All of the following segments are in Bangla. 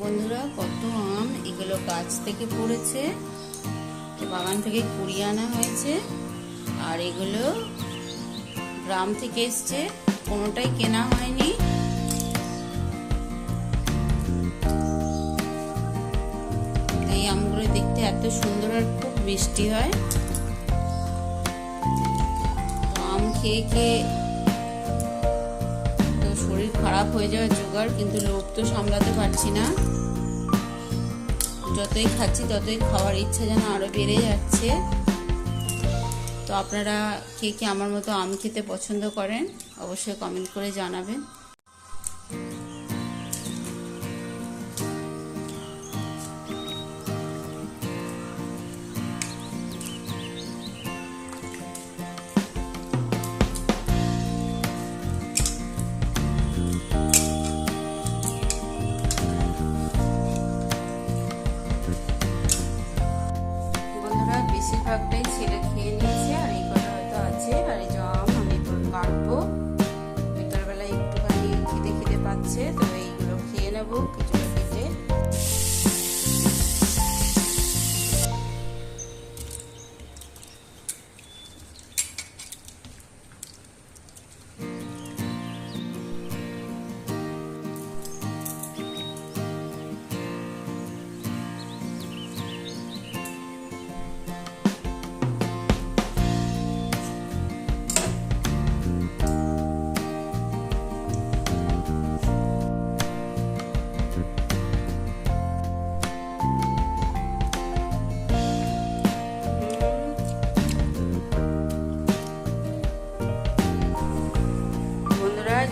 বন্ধুরা, কত আম এগুলো গাছ থেকে পড়েছে। বাগান থেকে কুড়িয়ে আনা হয়েছে। আর এগুলো গ্রাম থেকে এসছে, কোনোটাই কেনা হয়নি। এই আমগুলো দেখতে এত সুন্দর আর খুব মিষ্টি হয়। আম খেয়ে খেয়ে শরীর খারাপ হয়ে যাওয়ার জোগাড়, কিন্তু লোভ তো সামলাতে পারছি না। যতই খাচ্ছি, ততই খাওয়ার ইচ্ছা যেন আরও বেড়ে যাচ্ছে। তো আপনারা কে কে আমার মতো আম খেতে পছন্দ করেন, অবশ্যই কমেন্ট করে জানাবেন। বেশিরভাগটাই ছেলে খেয়ে নিয়েছে, আর এই কটা হয়তো আছে। আর এই জাম আমি কাটবো। বিকালবেলায় একটুখানি খেতে খেতে পাচ্ছে, তো এইগুলো খেয়ে নেব।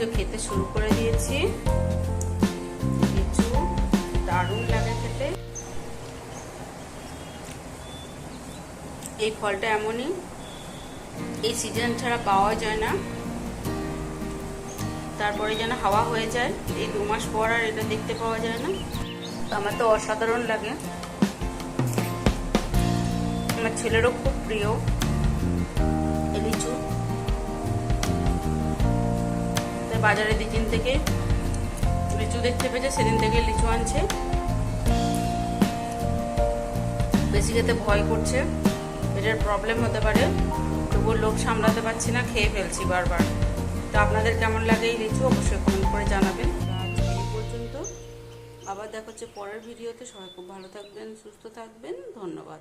যে খেতে শুরু করে দিয়েছি। কিছু দারুণ লাগে খেতে। এই ফলটা এমনই, এই সিজন ছাড়া পাওয়া যায় না। তারপরে যেন হাওয়া হয়ে যায়, এই দু মাস পর আর এটা দেখতে পাওয়া যায় না। আমার তো অসাধারণ লাগে। আমার ছেলেরও খুব প্রিয়। বাজারে দিন থেকে লিচু দেখতে পেয়েছে, সেদিন থেকে লিচু আনছে। বেশি খেতে ভয় করছে, এটার প্রবলেম হতে পারে। তবুও লোভ সামলাতে পারছি না, খেয়ে ফেলছি বারবার। তো আপনাদের কেমন লাগে এই লিচু, অবশ্যই কমেন্ট করে জানাবেন। এই পর্যন্ত। আবার দেখা হচ্ছে পরের ভিডিওতে। সবাই খুব ভালো থাকবেন, সুস্থ থাকবেন। ধন্যবাদ।